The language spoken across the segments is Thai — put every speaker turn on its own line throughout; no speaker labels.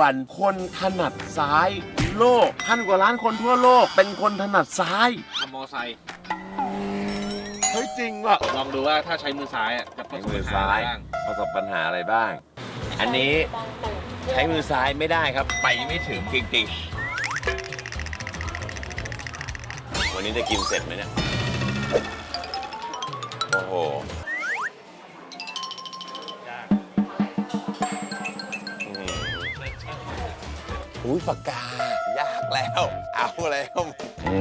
วันคนถนัดซ้าย โลกพันกว่าล้านคนทั่วโลก เป็นคนถนัดซ้าย
ขับมอไซค์
เฮ้ยจริงว่ะ
ลองดูว่าถ้าใช้มือซ้ายอะจะประสบ
ใช้มื
ปั
อ
ญหา
ซ้า
อะไร
ย
บ้าง
ประสบปัญหาอะไรบ้าง อันนี้ใช้มือซ้ายไม่ได้ครับ ไปไม่ถึงจริงๆวันนี้จะกินเสร็จไหมเนี่ย โอ้โห อุ้ยปากกายากแล้ว เอาแล้ว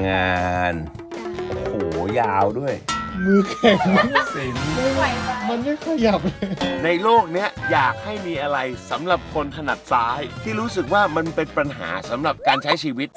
งาน โอ้โห ยาวด้วย
มือแข็ง
สิน
มันไม่ขยับเลย
ในโลกเนี้ยอยากให้มีอะไรสำหรับคนถนัดซ้าย ที่รู้สึกว่ามันเป็นปัญหาสำหรับการใช้ชีวิต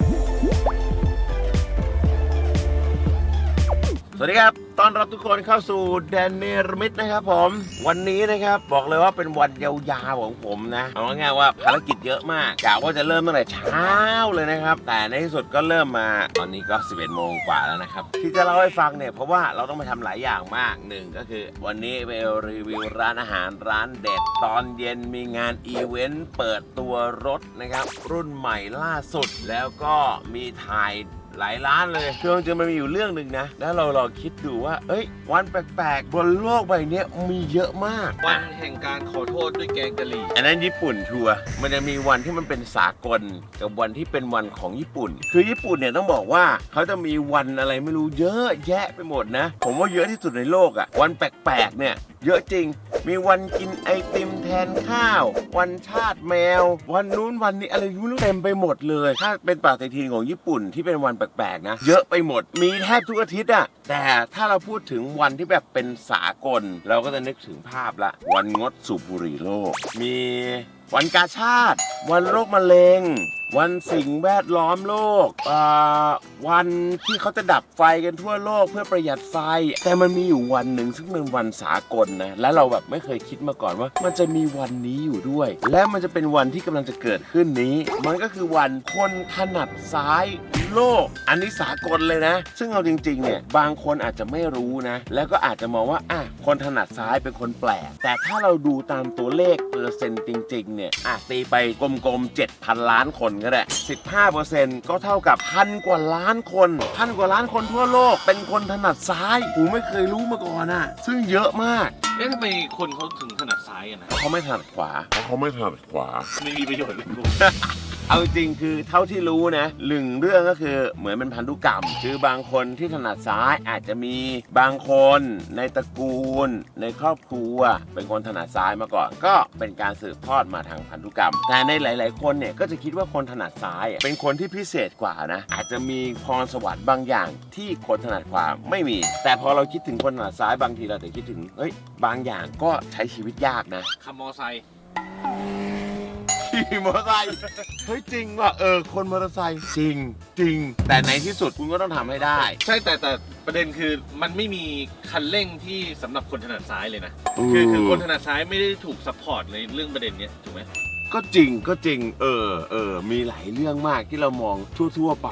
สวัสดีครับ ตอนรับทุกคนเข้าสู่แดนเนรมิตนะครับผม วันนี้นะครับบอกเลยว่าเป็นวันยาวๆของผมนะ เอาง่ายๆว่าภารกิจเยอะมากกะว่าจะเริ่มตั้งแต่เช้าเลยนะครับ แต่ในที่สุดก็เริ่มมา ตอนนี้ก็ 11โมงกว่าแล้วนะครับ ที่จะเล่าให้ฟังเนี่ยเพราะว่าเราต้องไปทำหลายอย่างมากหนึ่งก็คือ วันนี้ไปรีวิวร้านอาหารร้านเด็ด ตอนเย็นมีงานอีเวนต์เปิดตัวรถนะครับรุ่นใหม่ล่าสุดแล้วก็มีถ่าย หลายร้านเลยคือจริงๆมันมีอยู่เรื่องหนึ่งนะ แล้วเราลองคิดดูว่า เอ้ย วันแปลกๆ บนโลกใบเนี้ยมีเยอะมาก
วันแห่งการขอโทษด้วยแกงกะหรี่
อันนั้นญี่ปุ่นชัวร์มันจะมีวันที่มันเป็นสากล กับวันที่เป็นวันของญี่ปุ่น คือญี่ปุ่นเนี่ยต้องบอกว่าเขาจะมีวันอะไรไม่รู้เยอะแยะไปหมดนะ ผมว่าเยอะที่สุดในโลกอะ่ะวันแปลกๆเนี่ยเยอะจริง มีวันกินไอติมแทนข้าว วันชาติแมว วันนู้นวันนี้อะไรไม่รู้เต็มไปหมดเลย ถ้าเป็นปฏิทินของญี่ปุ่นที่เป็นวันแปลกๆนะ เยอะไปหมด มีแทบทุกอาทิตย์อะแต่ถ้าเราพูดถึงวันที่แบบเป็นสากล เราก็จะนึกถึงภาพละ วันงดสูบบุหรี่โลก มีวันกาชาติ วันโรคมะเร็ง วันสิ่งแวดล้อมโลกอ่าวันที่เขาจะดับไฟกันทั่วโลกเพื่อประหยัดไฟ แต่มันมีอยู่วันหนึ่งซึ่งเป็นวันสากลนะ และเราแบบไม่เคยคิดมาก่อนว่า มันจะมีวันนี้อยู่ด้วย และมันจะเป็นวันที่กำลังจะเกิดขึ้นนี้ มันก็คือวันคนถนัดซ้าย โลก อันนี้สากลเลยนะ ซึ่งเอาจริง ๆ เนี่ย บางคนอาจจะไม่รู้นะ แล้วก็อาจจะมองว่าอะคนถนัดซ้ายเป็นคนแปลก แต่ถ้าเราดูตามตัวเลขเปอร์เซ็นต์จริง ๆ เนี่ยอะตีไปกลมๆ7,000 ล้านคนก็ได้15%ก็เท่ากับพันกว่าล้านคนพันกว่าล้านคนทั่วโลก เป็นคนถนัดซ้ายผมไม่เคยรู้มาก่อนอะซึ่งเยอะมาก
เอ๊ะทำไมคนเขาถึงถนัดซ้ายกันนะ
เขาไม่ถนัดขวา
เขาไม่ถนัดขวา
ไม่มีประโยชน์เลยกู
เอาจริงคือเท่าที่รู้นะหนึ่งเรื่องก็คือเหมือนเป็นพันธุกรรม คือบางคนที่ถนัดซ้ายอาจจะมีบางคนในตระกูล ในครอบครัว เป็นคนถนัดซ้ายมาก่อน ก็เป็นการสืบทอดมาทางพันธุกรรม แต่ในหลาย ๆ คนเนี่ยก็จะคิดว่าคนถนัดซ้าย เป็นคนที่พิเศษกว่านะ อาจจะมีพรสวรรค์บางอย่างที่คนถนัดขวาไม่มี แต่พอเราคิดถึงคนถนัดซ้ายบางทีเราจะคิดถึงเฮ้ยบางอย่างก็ใช้ชีวิตยากนะ
ขับมอไซค์
ขี่มอเตอร์ไซค์เฮ้ยจริงว่ะเออคนมอเตอร์ไซค์จริงจริง แต่ในที่สุดคุณก็ต้องทำให้ได้
ใช่แต่แต่ประเด็นคือมันไม่มีคันเร่งที่สำหรับคนถนัดซ้ายเลยนะ คือคือคนถนัดซ้ายไม่ได้ถูกซัพพอร์ตในเรื่องประเด็นเนี้ยถูกไหม
ก็จริงก็จริง เออเออมีหลายเรื่องมากที่เรามองทั่ว ๆ ไป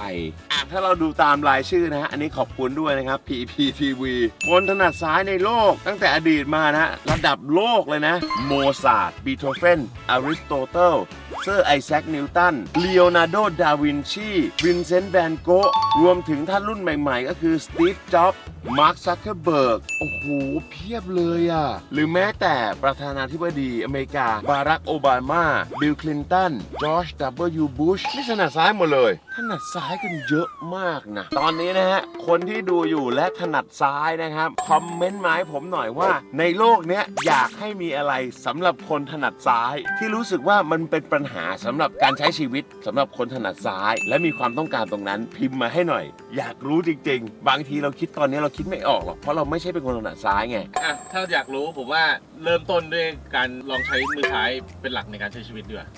อะถ้าเราดูตามรายชื่อนะฮะ อันนี้ขอบคุณด้วยนะครับ PPTV คนถนัดซ้ายในโลก ตั้งแต่อดีตมานะระดับโลกเลยนะ โมซาร์ทบีโธเฟนอริสโตเติลเซอร์ไอแซคนิวตันเลโอนาร์โด ดาวินชี วินเซนต์ แวนโกะรวมถึงท่านรุ่นใหม่ ๆ ก็คือสตีฟ จ็อบมาร์คซักเคอร์เบิร์กโอ้โห เพียบเลยอะ หรือแม้แต่ประธานาธิบดีอเมริกา บารักโอบามา บิลคลินตัน จอร์จดับเบิลยูบุชนี่ถนัดซ้ายหมดเลยถนัดซ้ายกันเยอะมากนะ ตอนนี้นะฮะ คนที่ดูอยู่และถนัดซ้ายนะครับ คอมเมนต์มาให้ผมหน่อยว่า ในโลกเนี้ยอยากให้มีอะไรสำหรับคนถนัดซ้าย ที่รู้สึกว่ามันเป็นปัญหาสำหรับการใช้ชีวิตสำหรับคนถนัดซ้าย และมีความต้องการตรงนั้นพิมพ์มาให้หน่อย อยากรู้จริง ๆ บางทีเราคิดตอนนี้เราคิดไม่ออกหรอกเพราะเราไม่ใช่เป็นคนถนัดซ้ายไง
อะถ้าอยากรู้ผมว่าเริ่มต้นด้วยการลองใช้มือซ้ายเป็นหลักในการใช้ชีวิตดีกว่า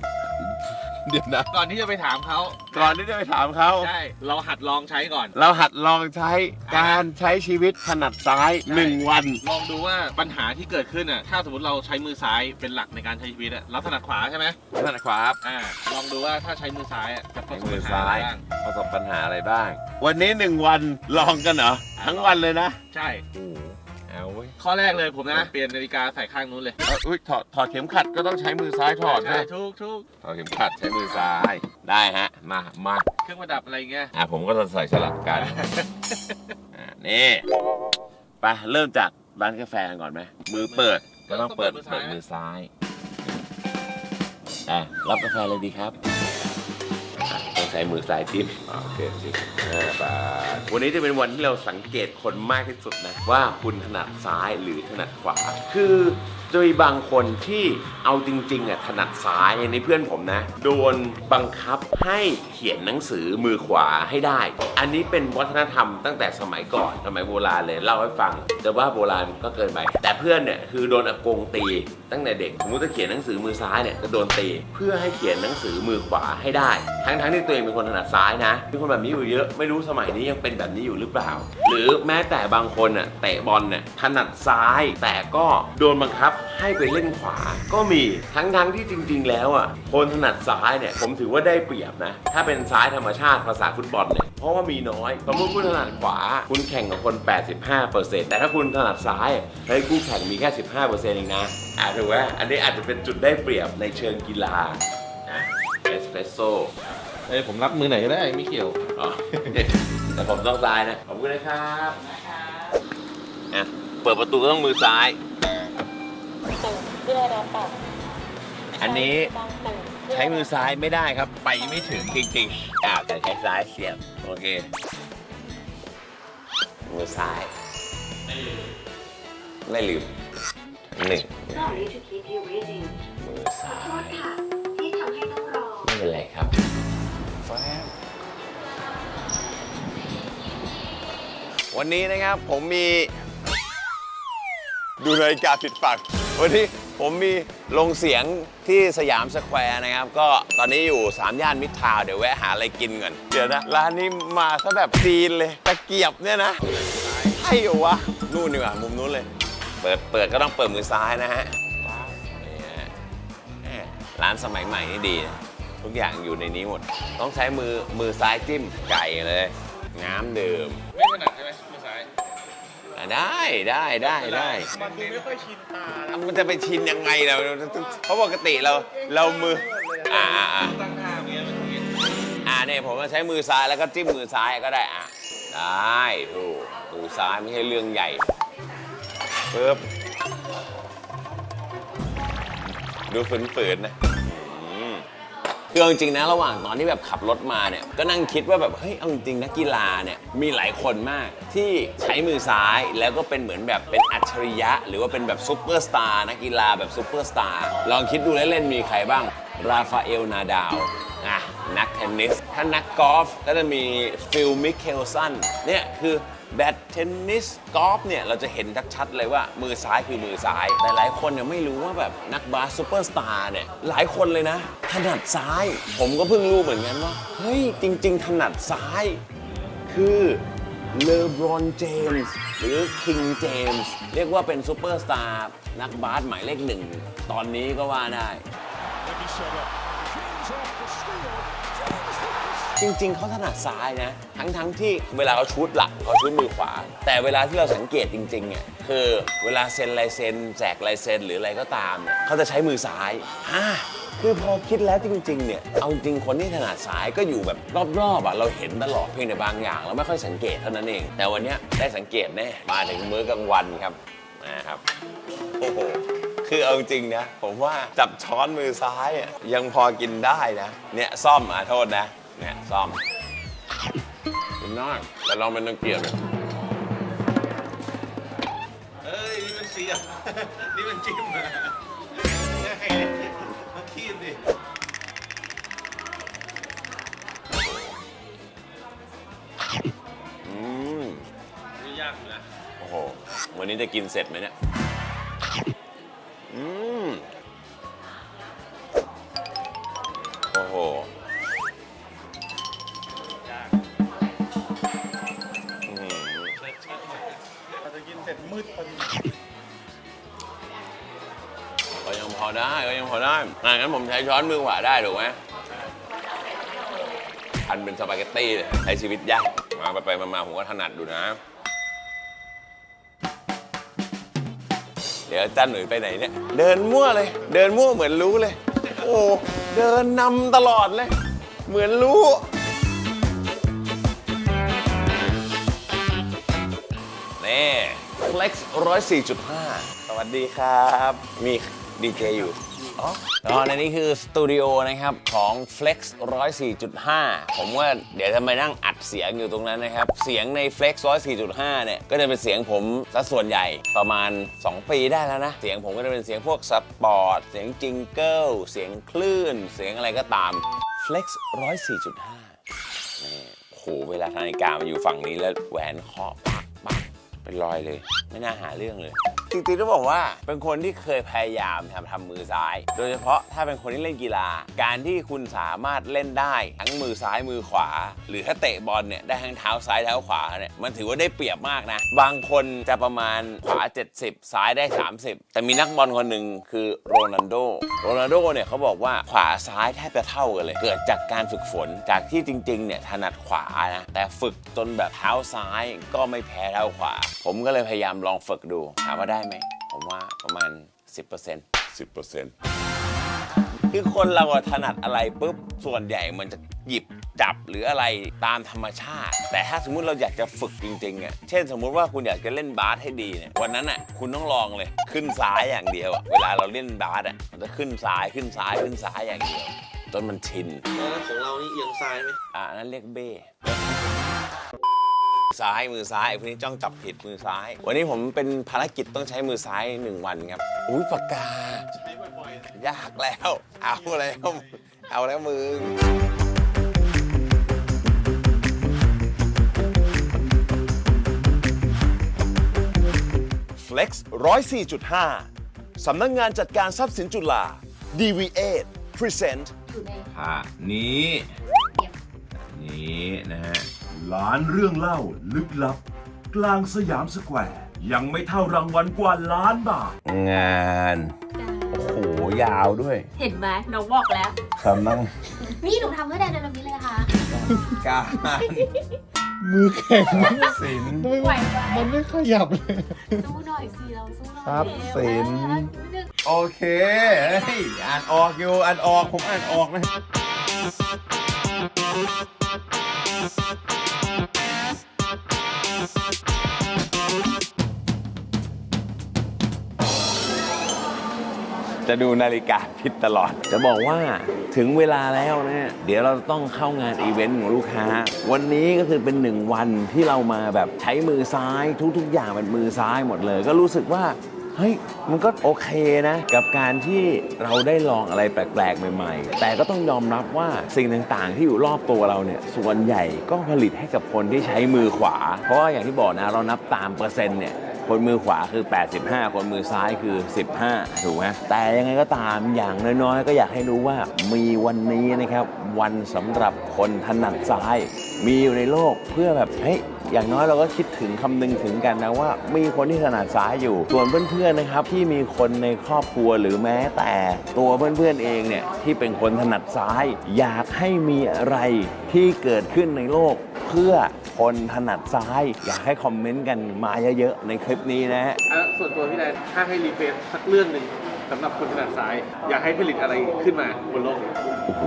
เดี๋ยวนะ
ก่อนที่จะไปถามเขา
ก่อนที่จะไปถามเขา
ใช่เราหัดลองใช้ก่อน
เราหัดลองใช้การใช้ชีวิตถนัดซ้ายหนึ่งวัน
ลองดูว่าปัญหาที่เกิดขึ้นอะ ถ้าสมมติเราใช้มือซ้ายเป็นหลักในการใช้ชีวิตอะเราถนัดขวาใช่ไหม
ถนัดขวาครับ
อ่าลองดูว่าถ้าใช้มือซ้ายอะจะประ
ใช้
สบ
มื
ปั
อ
ญหา
ซ้า
อะไร
ย
บ้าง
ประสบปัญหาอะไรบ้าง วันนี้หนึ่งวันลองกันเหรอทั้งวันเลยนะ
ใช่
โอ้โห เอาเว้ย
ข้อแรกเลยผมนะ เปลี่ยนนาฬิกาใส่ข้างนู้นเลย
เอ้ยอุ้ยถอดถอดเข็มขัดก็ต้องใช้มือซ้ายถอด
ใช่
นะ
ทุกทุก
ถอดเข็มขัดใช้มือซ้ายได้ฮะ มามา
เครื่องประดับอะไรเงี้ย
อะผมก็จะใส่สลับกันอะนี่ไปเริ่มจากร้านกาแฟกันก่อนไหมมือเปิดก็ต้องเปิดเปิดมือซ้ายอะรับกาแฟเลยดีครับอะ ต้องใช้มือซ้ายจิ้มอะโอเคสิบห้าบาทวันนี้จะเป็นวันที่เราสังเกตคนมากที่สุดนะ ว่าคุณถนัดซ้ายหรือถนัดขวา คือ จะมีบางคนที่เอาจริงๆอะถนัดซ้ายในเพื่อนผมนะ โดนบังคับให้เขียนหนังสือมือขวาให้ได้ อันนี้เป็นวัฒนธรรมตั้งแต่สมัยก่อนสมัยโบราณเลยเล่าให้ฟัง แต่ว่าโบราณก็เกินไป แต่เพื่อนเนี่ยคือโดนอากงตีตั้งแต่เด็กสมมติจะเขียนหนังสือมือซ้ายเนี่ยจะโดนตีเพื่อให้เขียนหนังสือมือขวาให้ได้ ทั้งๆที่ตัวเองเป็นคนถนัดซ้ายนะมีคนแบบนี้อยู่เยอะไม่รู้สมัยนี้ยังเป็นแบบนี้อยู่หรือเปล่า หรือแม้แต่บางคนน่ะเตะบอลเนี่ยถนัดซ้ายแต่ก็โดนบังคับให้ไปเล่นขวาก็มีทั้งๆที่จริง ๆ แล้วอะคนถนัดซ้ายเนี่ยผมถือว่าได้เปรียบนะ ถ้าเป็นซ้ายธรรมชาติภาษาฟุตบอลเนี่ยเพราะว่ามีน้อยสมมติคุณถนัดขวา คุณแข่งกับคน 85%แต่ถ้าคุณถนัดซ้ายเฮ้ยคู่แข่งมีแค่ 15%เองนะอะถือว่าอันนี้อาจจะเป็นจุดได้เปรียบในเชิงกีฬานะเอสเปรสโซ่
เอ้ยผมรับมือไหนก็ได้ไม่เกี่ยว
อ๋อแต่ผมต้องซ้ายนะขอบคุณนะครับอะเปิดประตูก็ต้องมือซ้าย
ปุ่มเพื่อรับปรับ
อันนี้
บางปุ่มเพื่
ใช้มือซ้ายไม่ได้ครับ ไปไม่ถึงจริงๆอ่าแต่ใช้ซ้ายเสียบโอเคมือซ้าย ไม่ลืมหนึ่ง
Sorry to keep you waiting
มือซ้า
โทษ
ย
ค่ะ ที่ทำให้ต้องรอ
ไม่เป็นไรครับแฟบวันนี้นะครับผมมี ดูนาฬิกาผิดฝั่ง วันนี้ผมมีลงเสียงที่สยามสแควร์นะครับ ก็ตอนนี้อยู่ 3 ย่านมิตรทาวน์เดี๋ยวแวะหาอะไรกินก่อนเดี๋ยวนะ ร้านนี้มาซะแบบจีนเลย ตะเกียบเนี่ยนะใช่เหรอวะ นู่นดีกว่า มุมนู้นเลย เปิดเปิดก็ต้องเปิดมือซ้ายนะฮะนี่ฮะแหม่ร้านสมัยใหม่นี่ดีนะทุกอย่างอยู่ในนี้หมด ต้องใช้มือมือซ้ายจิ้มไก่เลย น้ำดื่ม
ไม่ถนัดใช่ไหมมือซ้าย
อะ ได้ได้ได้ได้
มันดูไม่ค่อยชินตานะ
มันจะไปชินยังไงเราเพราะปกติเราเรามืออ่าอ่าอ่า
ตั้งท่าอย่างเงี้ยเมื่อกี้
อ่าเนี่ยผมก็ใช้มือซ้ายแล้วก็จิ้มมือซ้ายก็ได้อะได้ถูกมือซ้ายไม่ใช่เรื่องใหญ่ปึ๊บดูฝืนๆนะอืม คือเอาจริงๆนะระหว่างตอนที่แบบขับรถมาเนี่ยก็นั่งคิดว่าแบบเฮ้ยเอาจริงๆนักกีฬาเนี่ยมีหลายคนมากที่ใช้มือซ้ายแล้วก็เป็นเหมือนแบบเป็นอัจฉริยะ หรือว่าเป็นแบบซูเปอร์สตาร์นักกีฬาแบบซูเปอร์สตาร์ลองคิดดูเล่นๆมีใครบ้างราฟาเอลนาดาวอะนักเทนนิสถ้านักกอล์ฟก็จะมีฟิลมิเคลสันเนี่ยคือ แบดเทนนิสกอล์ฟเนี่ย เราจะเห็นชัดๆเลยว่ามือซ้ายคือมือซ้าย แต่หลายคนเนี่ยไม่รู้ว่าแบบนักบาสซูเปอร์สตาร์เนี่ย หลายคนเลยนะ ถนัดซ้าย ผมก็เพิ่งรู้เหมือนกันว่า เฮ้ย จริง ๆ ถนัดซ้าย คือเลบรอนเจมส์หรือคิงเจมส์เรียกว่าเป็นซูเปอร์สตาร์นักบาสหมายเลขหนึ่ง ตอนนี้ก็ว่าได้ จริง ๆ เขาถนัดซ้ายนะ ทั้งๆที่เวลาเขาชุดหลักเขาชุดมือขวา แต่เวลาที่เราสังเกตจริงๆเนี่ยคือเวลาเซ็นลายเซ็นแจกลายเซ็นหรืออะไรก็ตามเนี่ยเขาจะใช้มือซ้ายอ่าคือพอคิดแล้วจริงๆเนี่ยเอาจริงคนที่ถนัดซ้ายก็อยู่แบบรอบๆอะเราเห็นตลอดเพียงแต่บางอย่างเราไม่ค่อยสังเกตเท่านั้นเอง แต่วันเนี้ยได้สังเกตแน่มาถึงมื้อกลางวันครับนะครับโอ้โหคือเอาจริงนะ ผมว่าจับช้อนมือซ้ายอะยังพอกินได้นะเนี่ยซ่อมอะโทษนะ เนี่ยซ่อมกินได้แต่ลองเป็นตะเกียบดิ
เอ้ย นี่มันเสียบ นี่มันจิ้มอะง่ายมาคีบดิ
อืม
นี่ยากอยู่นะ
โอ้โห วันนี้จะกินเสร็จไหมเนี่ย อืม
มืดพอดี
ก็ยังพอได้ก็ยังพอได้อะงั้นผมใช้ช้อนมือขวาได้ถูกไหมพันเป็นสปาเกตตี้เลยใช้ชีวิตยากมาไปไปมาผมก็ถนัดดูนะ เดี๋ยวจ้าหนุ่ยไปไหนเนี่ย เดินมั่วเลย เดินมั่วเหมือนรู้เลย โอ้เดินนำตลอดเลย เหมือนรู้ Flex 104.5 สวัสดีครับ มีดีเจอยู่อ๋ออ๋อในนี้คือสตูดิโอนะครับของ Flex 104.5 ผมว่าเดี๋ยวจะมานั่งอัดเสียงอยู่ตรงนั้นนะครับ เสียงใน Flex 104.5 เนี่ย ก็จะเป็นเสียงผมซะส่วนใหญ่ประมาณ 2 ปีได้แล้วนะ เสียงผมก็จะเป็นเสียงพวกสปอร์ต เสียงจิงเกิล เสียงคลื่น เสียงอะไรก็ตาม Flex 104.5 นี่โหเวลานาฬิกามาอยู่ฝั่งนี้แล้วแหวนเคาะปักปัก เป็นรอยเลย ไม่น่าหาเรื่องเลย จริงๆต้องบอกว่าเป็นคนที่เคยพยายามทำทำมือซ้าย โดยเฉพาะถ้าเป็นคนที่เล่นกีฬา การที่คุณสามารถเล่นได้ทั้งมือซ้ายมือขวา หรือถ้าเตะบอลเนี่ยได้ทั้งเท้าซ้ายเท้าขวาเนี่ยมันถือว่าได้เปรียบมากนะ บางคนจะประมาณขวา 70 ซ้ายได้ 30 แต่มีนักบอลคนหนึ่งคือโรนัลโดโรนัลโดเนี่ยเขาบอกว่าขวาซ้ายแทบจะเท่ากันเลย เกิดจากการฝึกฝนจากที่จริงๆเนี่ยถนัดขวานะแต่ฝึกจนแบบเท้าซ้ายก็ไม่แพ้เท้าขวา ผมก็เลยพยายามลองฝึกดูถามว่าได้ไหม ผมว่าประมาณ 10% 10%คือคนเราอะถนัดอะไรปุ๊บ ส่วนใหญ่มันจะหยิบจับหรืออะไรตามธรรมชาติ แต่ถ้าสมมุติเราอยากจะฝึกจริงๆอะเช่นสมมุติว่าคุณอยากจะเล่นบาสให้ดีเนี่ยวันนั้นอะคุณต้องลองเลยขึ้นซ้ายอย่างเดียวอะเวลาเราเล่นบาสอะมันจะขึ้นซ้ายขึ้นซ้ายขึ้นซ้ายอย่างเดียวจนมันชิน
ของเรานี่เอียงซ้ายไหม
อะอันนั้นเรียกเบ้ ซ้ายมือซ้ายพวกนี้จ้องจับผิดมือซ้าย วันนี้ผมเป็นภารกิจต้องใช้มือซ้ายหนึ่งวันครับอุ้ยปากกา ยากแล้ว เอาแล้วเอาแล้วมึง Flex 104.5 สำนักงงานจัดการทรัพย์สินจุฬา DV8 Present
อ่านี้ นี้นะฮะ ร้านเรื่องเล่าลึกลับ กลางสยามสแควร์ ยังไม่เท่ารางวัลกว่าล้านบาท
งานโอ้โหยาวด้วย
เห็นไหมน้องบอกแล้ว
สำนัก
นี่หนูทำเพื่อแดนเดนแบบนี้เลยค่ะ
การ
มือแข็ง
สิน
ทำไม
ไหว
มัน
ไหม
มันไม่ขยับเลย
สู้หน่อยสิเราสู้หน่อย
ทรัพย์สิน
เออนิดนึง
โอเคเฮ้ยอ่านออกอยู่อ่านออกผมอ่านออกนะ จะดูนาฬิกาผิดตลอด จะบอกว่าถึงเวลาแล้วนี่ยเดี๋ยวเราต้องเข้างานอีเวนต์ของลูกค้า วันนี้ก็คือเป็นหนึ่งวันที่เรามาแบบใช้มือซ้ายทุก ๆ อย่างเป็นมือซ้ายหมดเลย ก็รู้สึกว่าเฮ้ยมันก็โอเคนะ กับการที่เราได้ลองอะไรแปลกๆ ใหม่ ๆ แต่ก็ต้องยอมรับว่าสิ่งต่างๆ ที่อยู่รอบตัวเราเนี่ยส่วนใหญ่ก็ผลิตให้กับคนที่ใช้มือขวา เพราะว่าอย่างที่บอกนะเรานับตามเปอร์เซ็นต์เนี่ย คนมือขวาคือ 85 คนมือซ้ายคือ 15 ถูกไหมแต่ยังไงก็ตามอย่างน้อยๆ ก็อยากให้รู้ว่ามีวันนี้นะครับ วันสำหรับคนถนัดซ้าย มีอยู่ในโลกเพื่อแบบเฮ้ยอย่างน้อยเราก็คิดถึงคำนึงถึงกันนะว่ามีคนที่ถนัดซ้ายอยู่ ส่วนเพื่อนๆนะครับที่มีคนในครอบครัวหรือแม้แต่ตัวเพื่อนๆเองเนี่ยที่เป็นคนถนัดซ้าย อยากให้มีอะไรที่เกิดขึ้นในโลกเพื่อ คนถนัดซ้าย อยากให้คอมเมนต์กันมาเยอะๆในคลิปนี้นะฮะ
ส่วนตัวพี่แดนถ้าให้รีเฟรชสักเรื่องหนึ่งำหรับคนถนัดซ้าย อยากให้ผลิตอะไรขึ้นมาบนโลกนี้
โอ้โห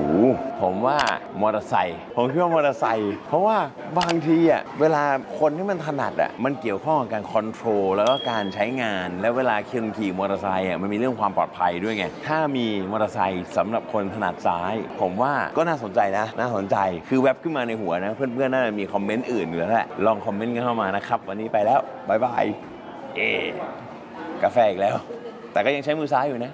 ผมว่ามอเตอร์ไซค์ผมคิดว่ามอเตอร์ไซค์เพราะว่าบางทีอะเวลาคนที่มันถนัดอะมันเกี่ยวข้องกับการคอนโทรลแล้วก็การใช้งาน แล้วเวลาขี่ขี่มอเตอร์ไซค์อะมันมีเรื่องความปลอดภัยด้วยไงถ้ามีมอเตอร์ไซค์สำหรับคนถนัดซ้าย ผมว่าก็น่าสนใจนะ น่าสนใจคือแว็บขึ้นมาในหัวนะ เพื่อนๆน่าจะมีคอมเมนต์อื่นอยู่แล้วแหละลองคอมเมนต์กันเข้ามานะครับ วันนี้ไปแล้วบายบายเอกาแฟอีกแล้ว แต่ก็ยังใช้มือซ้ายอยู่นะ